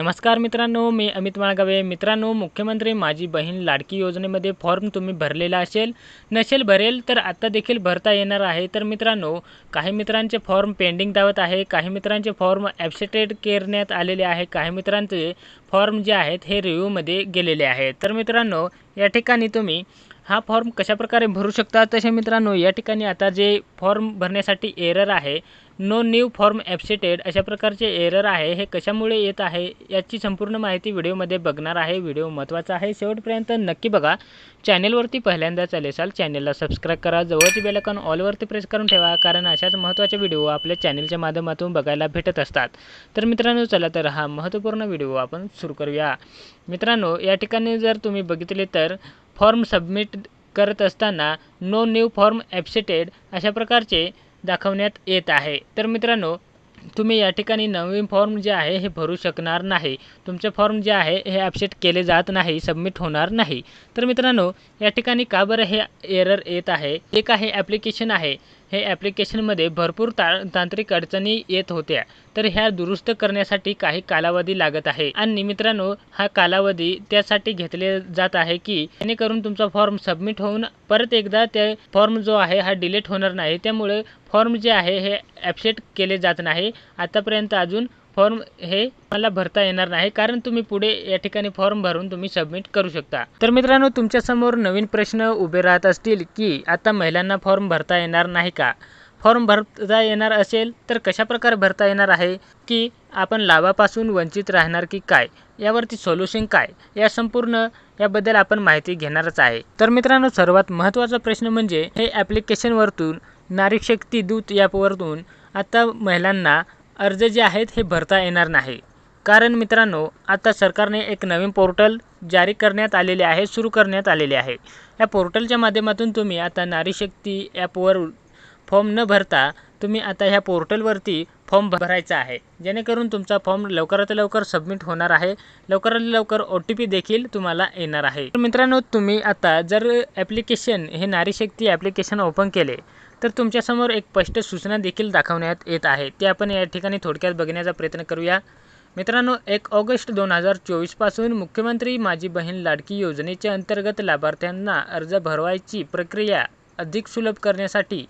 नमस्कार मित्रांनो मी अमित माळगावे. मित्रांनो मुख्यमंत्री माझी बहीण लाडकी योजनेमध्ये फॉर्म तुम्ही भरलेला असेल नसेल भरेल तर आत्ता देखील भरता येणार आहे. तर मित्रांनो काही मित्रांचे फॉर्म पेंडिंग दावत आहे काही मित्रांचे फॉर्म ॲबसेटेड करण्यात आलेले आहे काही मित्रांचे फॉर्म जे आहेत हे रिव्ह्यूमध्ये गेलेले आहेत. तर मित्रांनो या ठिकाणी तुम्ही हा फॉर्म कशाप्रकारे भरू शकता? तसे मित्रांनो या ठिकाणी आता जे फॉर्म भरण्यासाठी एरर आहे नो न्यू फॉर्म ॲप्सेटेड अशा प्रकारचे एरर आहे हे कशामुळे येत आहे याची संपूर्ण माहिती व्हिडिओमध्ये बघणार आहे. व्हिडिओ महत्त्वाचा आहे. शेवटपर्यंत नक्की बघा. चॅनेलवरती पहिल्यांदाच आले असाल चॅनेलला सबस्क्राईब करा. जवळची बेलकॉन ऑलवरती प्रेस करून ठेवा कारण अशाच महत्त्वाचे व्हिडिओ आपल्या चॅनेलच्या माध्यमातून बघायला भेटत असतात. तर मित्रांनो चला तर हा महत्त्वपूर्ण व्हिडिओ आपण सुरू करूया. मित्रांनो या ठिकाणी जर तुम्ही बघितले तर फॉर्म सबमिट करत असताना नो न्यू फॉर्म ॲप्सेटेड अशा प्रकारचे दाखवण्यात येत आहे. तर मित्रांनो तुम्ही या ठिकाणी नवीन फॉर्म जे आहे हे भरू शकणार नाही. तुमचे फॉर्म जे आहे हे ॲप्सेट केले जात नाही सबमिट होणार नाही. तर मित्रांनो या ठिकाणी का बरं हे एरर येत आहे? एक आहे ॲप्लिकेशन आहे. हे ॲप्लिकेशनमध्ये भरपूर ता तांत्रिक अडचणी येत होत्या. तर ह्या दुरुस्त करण्यासाठी काही कालावधी लागत आहे. आणि मित्रांनो हा कालावधी त्यासाठी घेतले जात आहे की जेणेकरून तुमचा फॉर्म सबमिट होऊन परत एकदा ते फॉर्म जो आहे हा डिलीट होणार नाही. त्यामुळे फॉर्म जे आहे हे ॲप्सेट केले जात नाही. आतापर्यंत अजून फॉर्म हे मला भरता येणार नाही कारण तुम्ही पुढे या ठिकाणी फॉर्म भरून तुम्ही सबमिट करू शकता. तर मित्रांनो तुमच्यासमोर नवीन प्रश्न उभे राहत असतील की आता महिलांना फॉर्म भरता येणार नाही का? फॉर्म भरता येणार असेल तर कशाप्रकारे भरता येणार आहे? की आपण लाभापासून वंचित राहणार की काय? यावरती सोल्युशन काय? या संपूर्ण याबद्दल आपण माहिती घेणारच आहे. तर मित्रांनो सर्वात महत्त्वाचा प्रश्न म्हणजे हे ॲप्लिकेशनवरतून नारी शक्ती दूत ॲपवरतून आता महिलांना अर्ज जे आहेत हे भरता येणार नाही. कारण मित्रांनो आता सरकारने एक नवीन पोर्टल जारी करण्यात आलेले आहे सुरू करण्यात आलेले आहे. या पोर्टलच्या माध्यमातून तुम्ही आता नारीशक्ती ॲपवर फॉर्म न भरता तुम्ही आता ह्या पोर्टलवरती फॉर्म भरायचा आहे. जेणेकरून तुमचा फॉर्म लवकरात लवकर सबमिट होणार आहे. लवकरात लवकर ओ टी पी देखील तुम्हाला येणार आहे. तर मित्रांनो तुम्ही आता जर ॲप्लिकेशन हे नारीशक्ती ॲप्लिकेशन ओपन केले तर तुमच्यासमोर एक स्पष्ट सूचना देखील दाखवण्यात येत आहे. ते आपण या ठिकाणी थोडक्यात बघण्याचा प्रयत्न करूया. मित्रांनो एक ऑगस्ट दोन हजार चोवीसपासून मुख्यमंत्री माझी बहीण लाडकी योजनेच्या अंतर्गत लाभार्थ्यांना अर्ज भरवायची प्रक्रिया अधिक सुलभ करण्यासाठी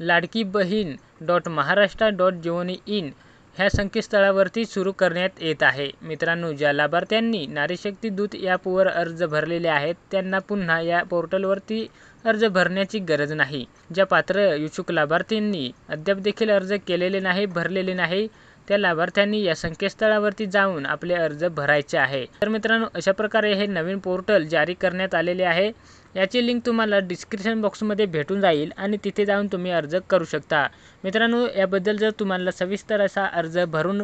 लाडकी बहीण डॉट महाराष्ट्र डॉट जीओनी इन ह्या संकेतस्थळावरती सुरू करण्यात येत आहे. मित्रांनो ज्या लाभार्थ्यांनी नारीशक्ती दूत ॲपवर अर्ज भरलेले आहेत त्यांना पुन्हा या पोर्टलवरती अर्ज भरण्याची गरज नाही. ज्या पात्र इच्छुक लाभार्थींनी अद्याप देखील अर्ज केलेले नाही भरलेले नाही त्या लाभार्थ्यांनी या संकेतस्थळावरती जाऊन आपले अर्ज भरायचे आहे. तर मित्रांनो अशा प्रकारे हे नवीन पोर्टल जारी करण्यात आलेले आहे. याची लिंक तुम्हाला डिस्क्रिप्शन बॉक्समध्ये भेटून जाईल आणि तिथे जाऊन तुम्ही अर्ज करू शकता. मित्रांनो याबद्दल जर तुम्हाला सविस्तर असा अर्ज भरून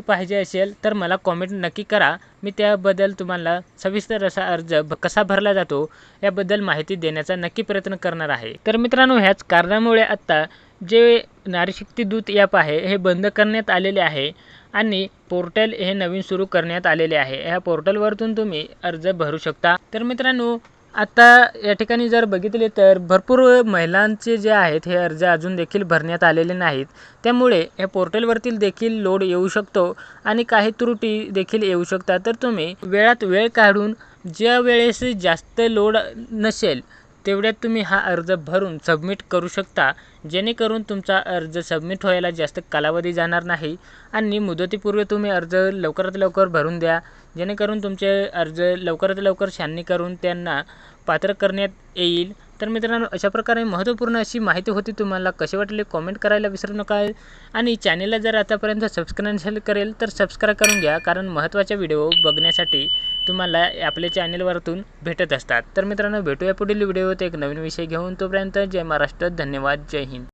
पाहिजे असेल तर मला कॉमेंट नक्की करा. मी त्याबद्दल तुम्हाला सविस्तर असा अर्ज भ कसा भरला जातो याबद्दल माहिती देण्याचा नक्की प्रयत्न करणार आहे. तर मित्रांनो ह्याच कारणामुळे आत्ता जे नारीशक्ती दूत ॲप आहे हे बंद करण्यात आलेले आहे आणि पोर्टल हे नवीन सुरू करण्यात आलेले आहे. ह्या पोर्टलवरतून तुम्ही अर्ज भरू शकता. तर मित्रांनो आता या ठिकाणी जर बघितले तर भरपूर महिलांचे जे आहेत हे अर्ज अजून देखील भरण्यात आलेले नाहीत. त्यामुळे या पोर्टलवरती देखील लोड येऊ शकतो आणि काही त्रुटी देखील येऊ शकतात. तर तुम्ही वेळात वेळ काढून ज्या वेळेस जास्त लोड नसेल तेवढ्यात तुम्ही हा अर्ज भरून सबमिट करू शकता. जेणेकरून तुमचा अर्ज सबमिट व्हायला जास्त कालावधी जाणार नाही. आणि मुदतीपूर्वी तुम्ही अर्ज लवकरात लवकर भरून द्या. जेणेकरून तुमचे अर्ज लवकरात लवकर छाननी करून त्यांना पात्र करण्यात येईल. तर मित्रांनो अशा प्रकारे महत्त्वपूर्ण अशी माहिती होती तुम्हाला. कसे वाटले कॉमेंट करायला विसरू नका. आणि चॅनेलला जर आतापर्यंत सबस्क्राईब करेल तर सबस्क्राईब करून घ्या. कारण महत्त्वाचे व्हिडिओ बघण्यासाठी तुम्हाला आपल्या चॅनेलवरतून भेटत असतात. तर मित्रांनो भेटूया पुढील व्हिडिओत एक नवीन विषय घेऊन. तोपर्यंत जय महाराष्ट्र धन्यवाद जय हिंद.